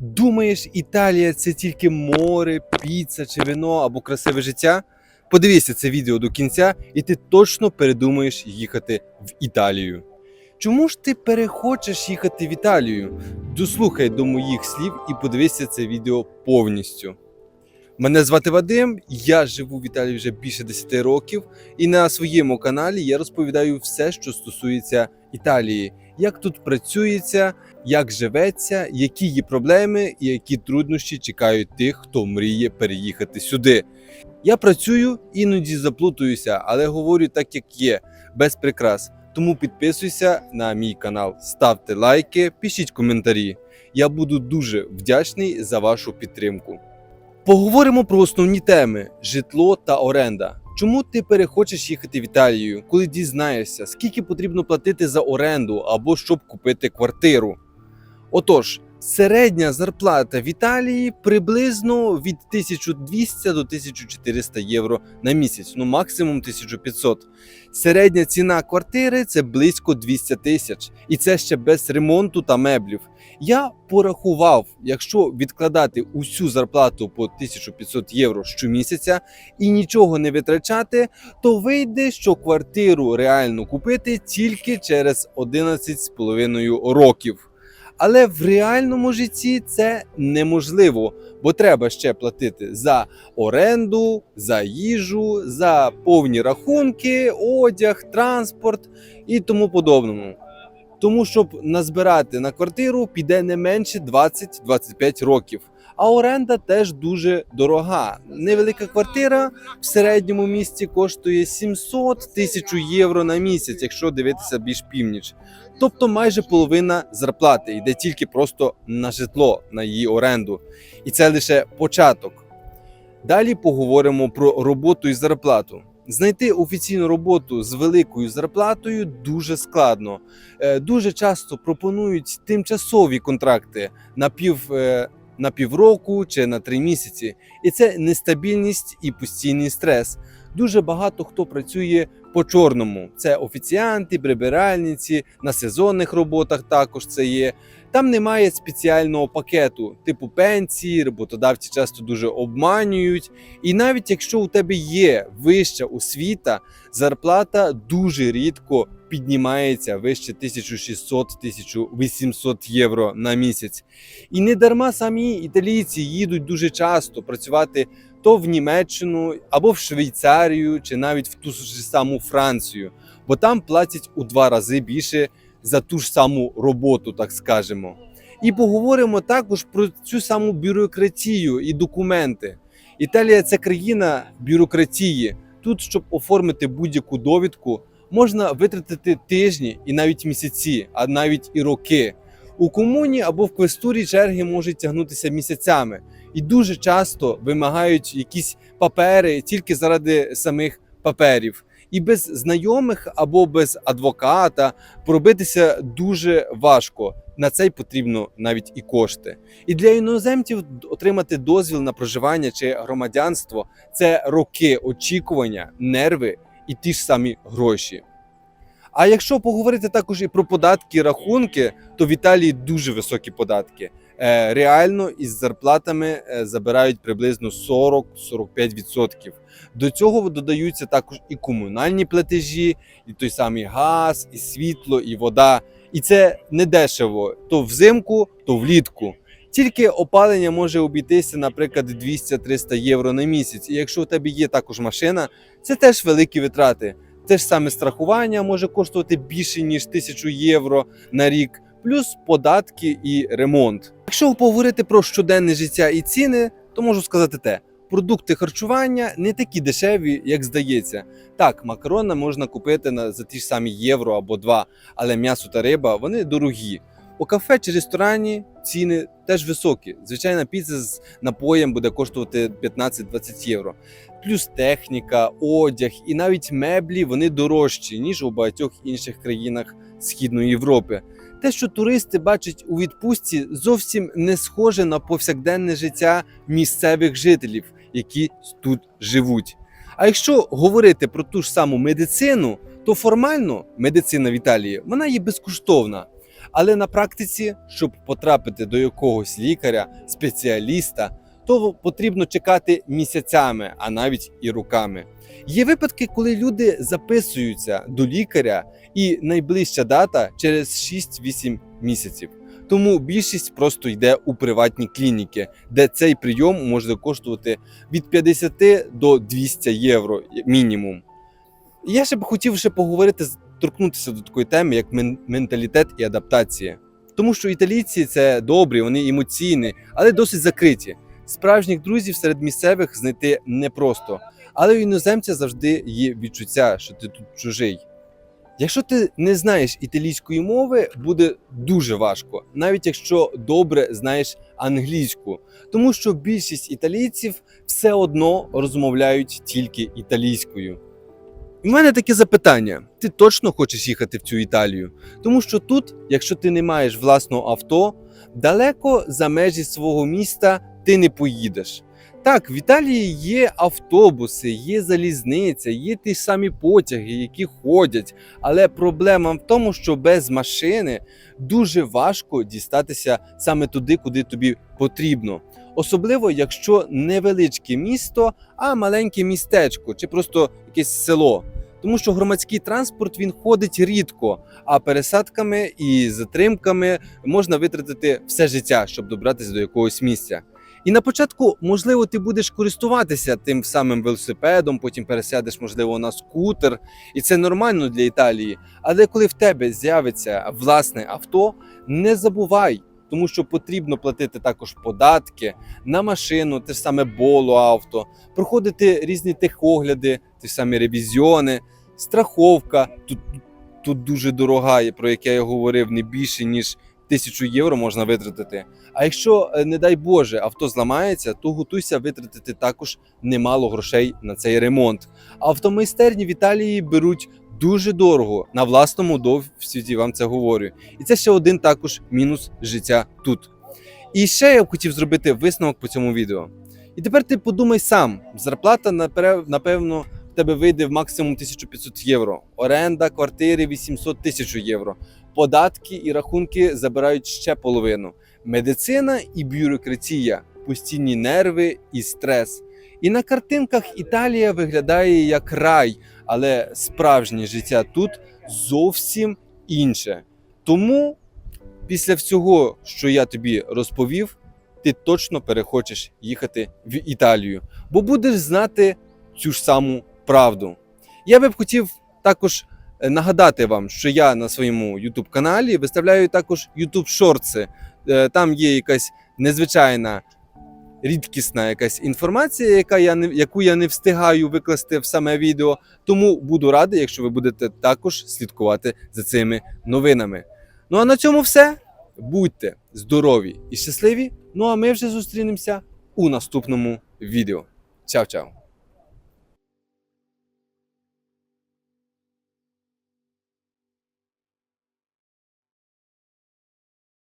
Думаєш, Італія це тільки море, піца чи вино або красиве життя? Подивися це відео до кінця, і ти точно передумаєш їхати в Італію. Чому ж ти перехочеш їхати в Італію? Дослухай до моїх слів і подивися це відео повністю. Мене звати Вадим, я живу в Італії вже більше 10 років, і на своєму каналі я розповідаю все, що стосується Італії, як тут працюється, як живеться, які є проблеми і які труднощі чекають тих, хто мріє переїхати сюди. Я працюю, іноді заплутуюся, але говорю так, як є, без прикрас. Тому підписуйся на мій канал, ставте лайки, пишіть коментарі. Я буду дуже вдячний за вашу підтримку. Поговоримо про основні теми: житло та оренда. Чому ти перехочеш їхати в Італію, коли дізнаєшся, скільки потрібно платити за оренду або щоб купити квартиру? Отож, середня зарплата в Італії приблизно від 1200 до 1400 євро на місяць, ну максимум 1500. Середня ціна квартири це близько 200 тисяч, і це ще без ремонту та меблів. Я порахував, якщо відкладати усю зарплату по 1500 євро щомісяця і нічого не витрачати, то вийде, що квартиру реально купити тільки через 11,5 років. Але в реальному житті це неможливо, бо треба ще платити за оренду, за їжу, за повні рахунки, одяг, транспорт і тому подобному. Тому, щоб назбирати на квартиру, піде не менше 20-25 років. А оренда теж дуже дорога. Невелика квартира в середньому місті коштує 700 тисяч євро на місяць, якщо дивитися більш північ. Тобто майже половина зарплати йде тільки просто на житло, на її оренду. І це лише початок. Далі поговоримо про роботу і зарплату. Знайти офіційну роботу з великою зарплатою дуже складно. Е, Дуже часто пропонують тимчасові контракти на пів. На півроку чи на три місяці, і це нестабільність і постійний стрес. Дуже багато хто працює по чорному. Це офіціанти, прибиральниці, на сезонних роботах також це є. Там немає спеціального пакету, типу пенсії, роботодавці часто дуже обманюють. І навіть якщо у тебе є вища освіта, зарплата дуже рідко піднімається вище 1600-1800 євро на місяць. І не дарма самі італійці їдуть дуже часто працювати то в Німеччину або в Швейцарію, чи навіть в ту ж саму Францію, бо там платять у два рази більше за ту ж саму роботу, так скажемо. І поговоримо також про цю саму бюрократію і документи. Італія це країна бюрократії. Тут, щоб оформити будь-яку довідку, можна витратити тижні і навіть місяці, а навіть і роки. У комуні або в квестурі черги можуть тягнутися місяцями, і дуже часто вимагають якісь папери тільки заради самих паперів. І без знайомих або без адвоката пробитися дуже важко. На це й потрібно навіть і кошти. І для іноземців отримати дозвіл на проживання чи громадянство це роки очікування, нерви і ті ж самі гроші. А якщо поговорити також і про податки, рахунки, то в Італії дуже високі податки. Е, Реально із зарплатами е, забирають приблизно 40-45%. До цього додаються також і комунальні платежі, і той самий газ, і світло, і вода. І це не дешево то взимку, то влітку. Тільки опалення може обійтися, наприклад, 200-300 євро на місяць. І якщо у тебе є також машина, це теж великі витрати. Те ж саме страхування може коштувати більше ніж 1000 євро на рік, плюс податки і ремонт. Якщо поговорити про щоденне життя і ціни, то можу сказати те. Продукти харчування не такі дешеві, як здається. Так, макарони можна купити на за ті ж самі євро або два, але м'ясо та риба вони дорогі. У кафе чи ресторані ціни теж високі. Звичайна піца з напоєм буде коштувати 15-20 євро. Плюс техніка, одяг і навіть меблі вони дорожчі ніж у багатьох інших країнах Східної Європи. Те, що туристи бачать у відпустці, зовсім не схоже на повсякденне життя місцевих жителів, які тут живуть. А якщо говорити про ту ж саму медицину, то формально медицина в Італії вона є безкоштовна. Але на практиці, щоб потрапити до якогось лікаря, спеціаліста, то потрібно чекати місяцями, а навіть і роками. Є випадки, коли люди записуються до лікаря, і найближча дата через 6-8 місяців. Тому більшість просто йде у приватні клініки, де цей прийом може коштувати від 50 до 200 євро мінімум. Я ще б хотів ще поговорити, торкнутися до такої теми, як менталітет і адаптація. Тому що італійці це добрі, вони емоційні, але досить закриті. Справжніх друзів серед місцевих знайти непросто, але у іноземця завжди є відчуття, що ти тут чужий. Якщо ти не знаєш італійської мови, буде дуже важко, навіть якщо добре знаєш англійську, тому що більшість італійців все одно розмовляють тільки італійською. У мене таке запитання: ти точно хочеш їхати в цю Італію? Тому що тут, якщо ти не маєш власного авто, далеко за межі свого міста ти не поїдеш. Так, в Італії є автобуси, є залізниця, є ті самі потяги, які ходять. Але проблема в тому, що без машини дуже важко дістатися саме туди, куди тобі потрібно. Особливо, якщо невеличке місто, а маленьке містечко чи просто якесь село. Тому що громадський транспорт він ходить рідко, а пересадками і затримками можна витратити все життя, щоб добратися до якогось місця. І на початку, можливо, ти будеш користуватися тим самим велосипедом, потім пересядеш, можливо, на скутер, і це нормально для Італії. Але коли в тебе з'явиться власне авто, не забувай, тому що потрібно платити також податки на машину, те ж саме боло авто, проходити різні техогляди, ті ж самі ревізіони, страховка. Тут, тут дуже дорога, про яке я говорив, не більше ніж тисячу євро можна витратити. А якщо, е, не дай Боже, авто зламається, то готуйся витратити також немало грошей на цей ремонт. Автомайстерні в Італії беруть дуже дорого на власному досвіді вам це говорю. І це ще один також мінус життя тут. І ще я б хотів зробити висновок по цьому відео. І тепер ти подумай сам: зарплата напевно тебе вийде в максимум 1500 євро, оренда квартири 800 тисяч євро. Податки і рахунки забирають ще половину. Медицина і бюрократія, постійні нерви і стрес. І на картинках Італія виглядає як рай, але справжнє життя тут зовсім інше. Тому після всього, що я тобі розповів, ти точно перехочеш їхати в Італію, бо будеш знати цю ж саму правду. Я би б хотів також е, нагадати вам, що я на своєму YouTube каналі виставляю також YouTube шортси. Е, Там є якась незвичайна. Рідкісна якась інформація, яка я не яку я не встигаю викласти в саме відео. Тому буду радий, якщо ви будете також слідкувати за цими новинами. Ну а на цьому все. Будьте здорові і щасливі. Ну а ми вже зустрінемося у наступному відео. Чао-чао!